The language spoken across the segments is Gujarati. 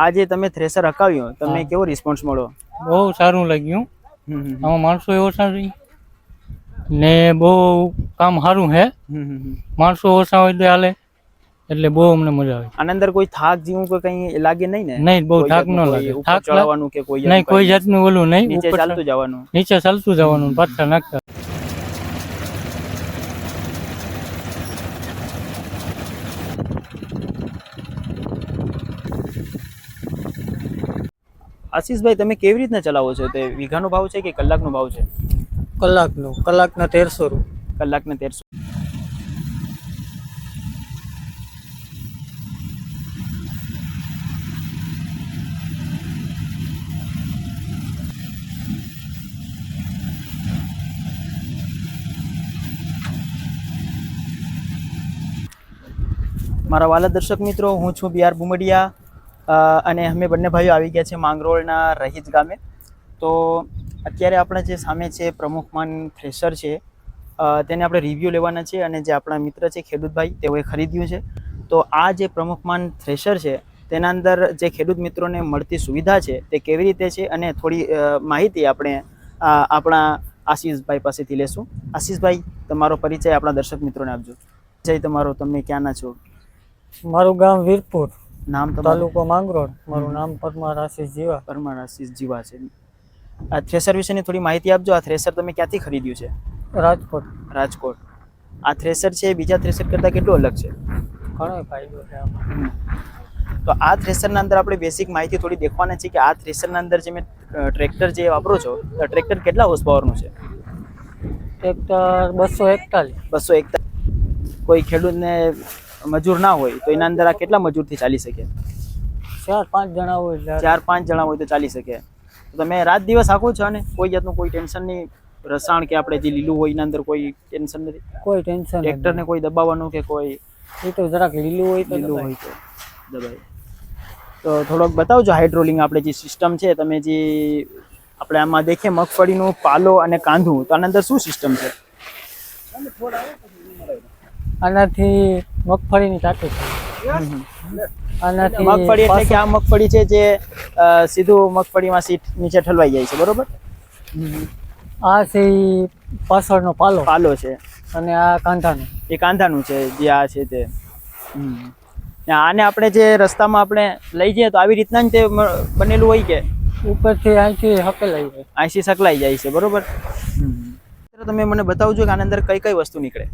આ જે તમે થ્રેસર હકાવ્યું. તમને કેવો રિસ્પોન્સ મળ્યો? બહુ સારું લાગ્યું. આમાં માણસો એવો છે. ને બહુ કામ સારું હે. માણસો ઓછા હોય તો હાલે. એટલે બહુ અમને મજા આવે. આના અંદર કોઈ થાક જેવું કોઈ કઈ લાગે નહીં ને? નહીં બહુ થાક ન લાગે. થાક ચડવાનું કે કોઈ નહીં કોઈ જાતનું ઓલું નહીં. નીચે ઉપર ચાલતું જવાનું. નીચે ચાલતું જવાનું પાછા નાખતા. આશીષભાઈ તમે કેવી રીતના ચલાવો છો? તે વીઘાનો ભાવ છે કે કલાકનો ભાવ છે? કલાકનો કલાકના તેરસો રૂપિયા કલાકના તેરસો. મારા વાલા દર્શક મિત્રો હું છું બી આર બુમડિયા. અને અમે બંને ભાઈઓ આવી ગયા છે માંગરોળના રહીજ ગામે. તો અત્યારે આપણા જે સામે છે પ્રમુખમાન થ્રેસર છે તેને આપણે રિવ્યૂ લેવાના છે અને જે આપણા મિત્ર છે ખેડૂતભાઈ, તેઓએ ખરીદ્યું છે. તો આ જે પ્રમુખમાન થ્રેસર છે, તેના અંદર જે ખેડૂત મિત્રોને મળતી સુવિધા છે, તે કેવી રીતે છે અને થોડી માહિતી આપણે આપણા આશીષભાઈ પાસેથી લેશું. આશીષભાઈ, તમારો પરિચય આપણા દર્શક મિત્રોને આપજો. જય તમારો, તમે ક્યાંના છો? મારું ગામ વીરપુર. નામ તાલુકો માંગરોળ. મારું નામ પરમાર આશીષ જીવા. પરમાર આશીષ જીવા છે. આ થ્રેસર વિશેની થોડી માહિતી આપજો. આ થ્રેસર તમે ક્યાંથી ખરીદ્યું છે? રાજકોટ. રાજકોટ. આ થ્રેસર છે બીજા થ્રેસર કરતાં કેટલું અલગ છે? ઘણો ફાયદો છે તો આ થ્રેસરના અંદર આપણે બેસિક માહિતી થોડી દેખવાના છે કે આ થ્રેસરના અંદર જે મેં ટ્રેક્ટર જે વાપરો છો તો ટ્રેક્ટર કેટલા હોર્સ પાવરનું છે? ટ્રેક્ટર બસો એકતાલીસ. બસો એકતાલીસ કોઈ ખેડૂતને મજૂર ના હોય તો એના અંદર આ કેટલા મજૂરથી ચાલી શકે? ચાર પાંચ જણા હોય ચાર પાંચ જણા હોય તો ચાલી શકે. તો તમે રાત દિવસ આખો છો ને કોઈ જાતનું કોઈ ટેન્શન નહીં? રસાણ કે આપણે જે લીલું હોય એના અંદર કોઈ ટેન્શન નથી? કોઈ ટેન્શન ટ્રેક્ટરને કોઈ દબાવવાનું કે કોઈ? એ તો જરાક લીલું હોય તો લીલું હોય તો દબાય. તો થોડોક બતાવજો હાઇડ્રોલિંગ આપણે જે સિસ્ટમ છે તમે જે આપણે આમાં દેખીએ મગફળીનું પાલો અને કાંધું તો આના અંદર શું સિસ્ટમ છે? આનાથી મગફળીની તાટી છે. આનાથી મગફળી એટલે કે આ મગફળી છે જે સીધું મગફળીમાં સીટ નીચે ઠલવાઈ જાય છે બરોબર? આ છે પાછળનો પાલો. પાલો છે. અને આ કાંધાનું. એ કાંધાનું છે જે આ છે તે. હમ. ને આને આપણે જે રસ્તામાં આપણે લઈ જઈએ તો આવી રીતના જ તે બનેલું હોય કે? ઉપરથી અહીંથી હકેલાઈ જાય. આઈસી સકલાઈ જાય છે બરોબર? તો તમે મને બતાવજો કે આની અંદર કઈ કઈ વસ્તુ નીકળે.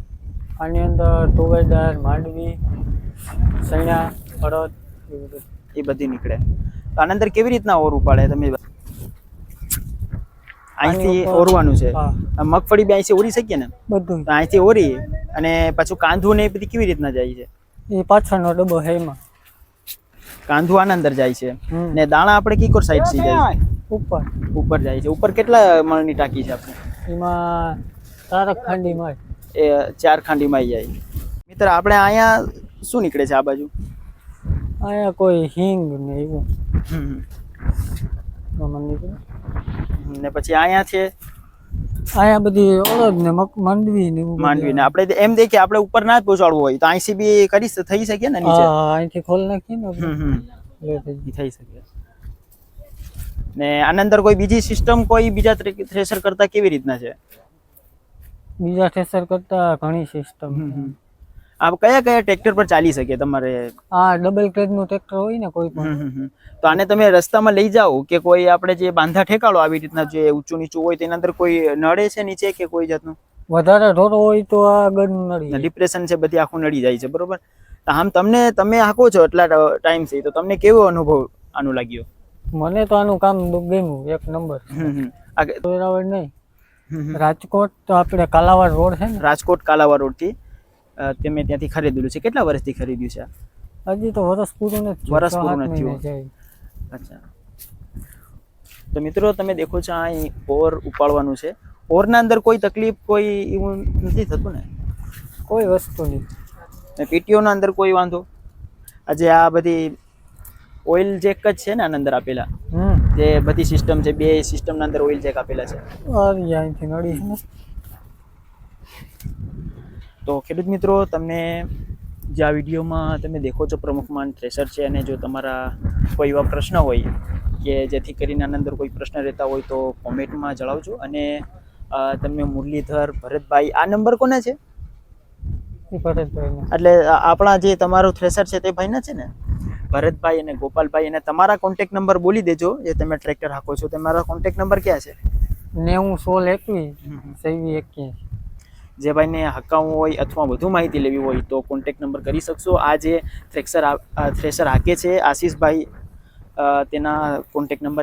આની અંદર તુવેર માંડવી સૈણા અડદ એ બધી નીકળે. તો આના અંદર કેવી રીતના ઓર ઉપાડે તમે? અહીંથી ઓરવાનું છે. મગફળી બી અહીંથી ઓરી શકીએ ને? બધું. અહીંથી ઓરી અને પાછું કાંધું ને એ બધી કેવી રીતના જાય છે? એ પાછળનો ડબ્બો છે એમાં. કાંધું આના અંદર જાય છે. ને દાણા આપણે કીકોર સાઈડથી જાય ઉપર. ઉપર જાય છે. ઉપર કેટલા મણની ટાંકી છે આપણે? એમાં તારક ખાંડીમાં એ ચાર ખાંડીમાં આવી જાય. મિત્ર આપણે અહીંયા શું નીકળે છે આ બાજુ? અહીંયા કોઈ હિંગ ને એવું. ને પછી અહીંયા છે? અહીંયા બધી અડદ ને માંડવી ને માંડવી ને. આપણે એમ દેખીએ આપણે ઉપર ના જ પહોંચાડવું હોય તો અહીંથી બી કરી થઈ શકે ને નીચે? અહીંથી ખોલ નાખીએ ને થઈ શકે. ને આના અંદર કોઈ બીજી સિસ્ટમ કોઈ બીજા થ્રેશર કરતા કેવી રીતના છે? બીજા થ્રેસર કરતા ઘણી સિસ્ટમ આ કયા કયા ટ્રેક્ટર પર ચાલી શકે તમારે? આ ડબલ ક્રેડનું ટ્રેક્ટર હોય ને કોઈ પણ. તો આને તમે રસ્તામાં લઈ જાઓ કે કોઈ આપણે જે બાંધા ઠેકાડો આવી રીતના જે ઊંચું નીચું હોય તેના અંદર કોઈ નડે છે નીચે કે કોઈ જાતનું? વધારે ઢોરો હોય તો આ ગન નડી ડિપ્રેશન છે બધી આખું નડી જાય છે બરોબર? તો આમ તમને તમે હાકો છો એટલા ટાઈમથી તો તમને કેવો અનુભવ આનું લાગ્યો? મને તો આનું કામ ગમ્યું એક નંબર. આ- વેરાવળ નહીં. હમ હમ. રાજકોટ તો આપણે કાલાવાડ રોડ છે ને? રાજકોટ કાલાવા રોડથી અ, તમે ત્યાંથી ખરીદેલું છે. કેટલા વર્ષથી ખરીદ્યું છે હજી તો વર્ષ પૂરું નથી વર્ષ પૂરું નથી થયું. અચ્છા. તો મિત્રો તમે દેખો છો અહીં ઓર ઉપાડવાનું છે. ઓરના અંદર કોઈ તકલીફ કોઈ એવું નથી થતું ને? કોઈ વસ્તુ નહીં. પીટીઓના અંદર કોઈ વાંધો? આજે આ બધી ઓઇલ જેક જ છે ને આના અંદર આપેલા. જે બધી સિસ્ટમ છે બે સિસ્ટમના અંદર ઓઇલ જેક આપેલા છે. અહીંથી નડી તો ખેડૂત મિત્રો તમને જે આ વિડીયોમાં તમે દેખો છો પ્રમુખમાન થ્રેસર છે અને જો તમારા કોઈ એવા પ્રશ્ન હોય કે જેથી કરીને આના અંદર કોઈ પ્રશ્ન રહેતા હોય તો કોમેન્ટમાં જણાવજો. અને તમે મુરલીધર ભરતભાઈ આ નંબર કોના છે? એટલે આપણા જે તમારો થ્રેસર છે તે ભાઈના છે ને? ભરતભાઈ અને ગોપાલભાઈ અને તમારા કોન્ટેક નંબર બોલી દેજો જે તમે ટ્રેક્ટર હાકો છો. તમારા કોન્ટેક નંબર ક્યાં છે? નેવું સોળ એકવીસ સેવી એકવીસ જે ભાઈને હકાવવું હોય અથવા વધુ માહિતી લેવી હોય તો કોન્ટેક નંબર કરી શકશો. આ જે થ્રેક્સર થ્રેસર હાકે છે આશીષભાઈ તેના કોન્ટેક નંબર